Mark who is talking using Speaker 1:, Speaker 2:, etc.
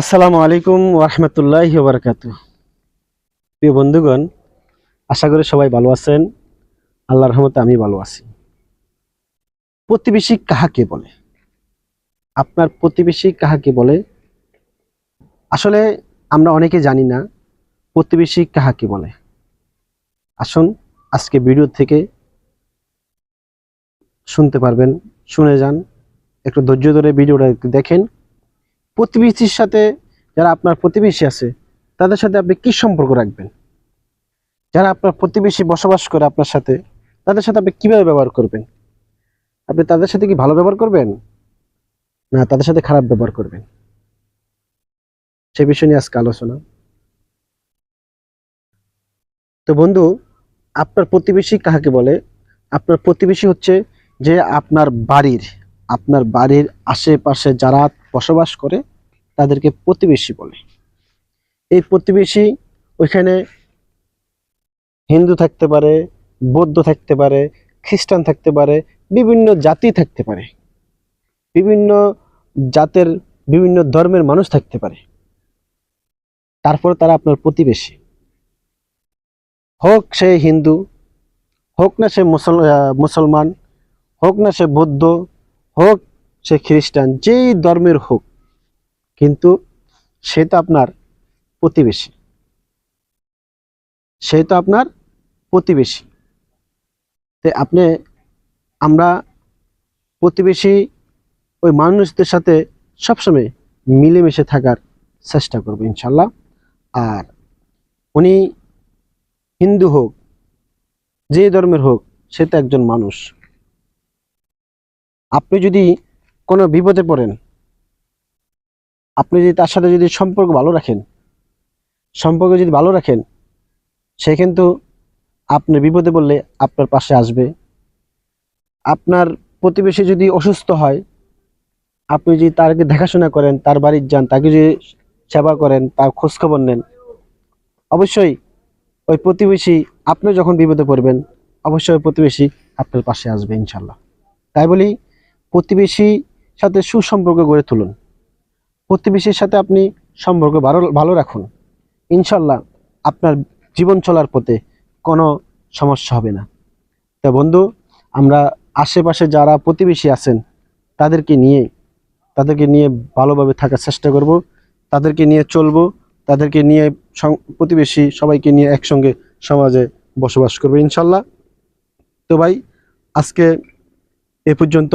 Speaker 1: আসসালামু আলাইকুম ওরহমতুল্লাহ বারকাত প্রিয় বন্ধুগণ, আশা করি সবাই ভালো আছেন। আল্লাহর রহমতে আমি ভালো আছি। প্রতিবেশী কাহাকে বলে? আপনার প্রতিবেশী কাহাকে বলে? আসলে আমরা অনেকে জানি না প্রতিবেশী কাহাকে বলে। আসুন, আজকে ভিডিও থেকে শুনতে পারবেন। শুনে যান। একটু ধৈর্য ধরে ভিডিওটা দেখেন। প্রতিবেশীর সাথে যারা আপনার প্রতিবেশী আছে, তাদের সাথে আপনি কি সম্পর্ক রাখবেন? যারা আপনার প্রতিবেশী বসবাস করে আপনার সাথে, তাদের সাথে আপনি কীভাবে ব্যবহার করবেন? আপনি তাদের সাথে কি ভালো ব্যবহার করবেন? না, তাদের সাথে খারাপ ব্যবহার করবেন? সে বিষয় নিয়ে আজকে আলোচনা। তো বন্ধু, আপনার প্রতিবেশী কাহাকে বলে? আপনার প্রতিবেশী হচ্ছে যে আপনার বাড়ির আপনার বাড়ির আশেপাশে যারা বসবাস করে, তাদেরকে প্রতিবেশী বলে। এই প্রতিবেশী ওইখানে হিন্দু থাকতে পারে, বৌদ্ধ থাকতে পারে, খ্রিস্টান থাকতে পারে, বিভিন্ন জাতি থাকতে পারে। বিভিন্ন জাতের, বিভিন্ন ধর্মের মানুষ থাকতে পারে। তারপর তারা আপনার প্রতিবেশী। হোক সে হিন্দু, হোক না সে মুসলমান হোক না সে বৌদ্ধ, হোক সে খ্রিস্টান, যেই ধর্মের হোক, কিন্তু সে তো আপনার প্রতিবেশী। সে তো আপনার প্রতিবেশী। তো আপনি, আমরা প্রতিবেশী ওই মানুষদের সাথে সবসময় মিলেমিশে থাকার চেষ্টা করব ইনশাল্লাহ। আর উনি হিন্দু হোক, যে ধর্মের হোক, সে তো একজন মানুষ। আপনি যদি কোনো বিপদে পড়েন, আপনি যদি তার সাথে যদি সম্পর্ক ভালো রাখেন, সম্পর্ক যদি ভালো রাখেন, সে কিন্তু আপনি বিপদে পড়লে আপনার পাশে আসবে। আপনার প্রতিবেশী যদি অসুস্থ হয়, আপনি যদি তাকে দেখাশোনা করেন, তার বাড়ির যান, তাকে যদি সেবা করেন, তার খোঁজখবর নেন, অবশ্যই ওই প্রতিবেশী আপনি যখন বিপদে পড়বেন, অবশ্যই প্রতিবেশী আপনার পাশে আসবে ইনশাল্লাহ তাই বলি প্রতিবেশীর সাথে সুসম্পর্ক গড়ে তুলুন। প্রতিবেশীর সাথে আপনি সম্পর্ক ভালো ভালো রাখুন। ইনশাল্লাহ আপনার জীবন চলার পথে কোনো সমস্যা হবে না। তো বন্ধু, আমরা আশেপাশে যারা প্রতিবেশী আছেন, তাদেরকে নিয়ে তাদেরকে নিয়ে ভালোভাবে থাকার চেষ্টা করব। তাদেরকে নিয়ে চলবো। তাদেরকে নিয়ে প্রতিবেশী সবাইকে নিয়ে একসঙ্গে সমাজে বসবাস করব ইনশাল্লাহ তো ভাই, আজকে এ পর্যন্ত।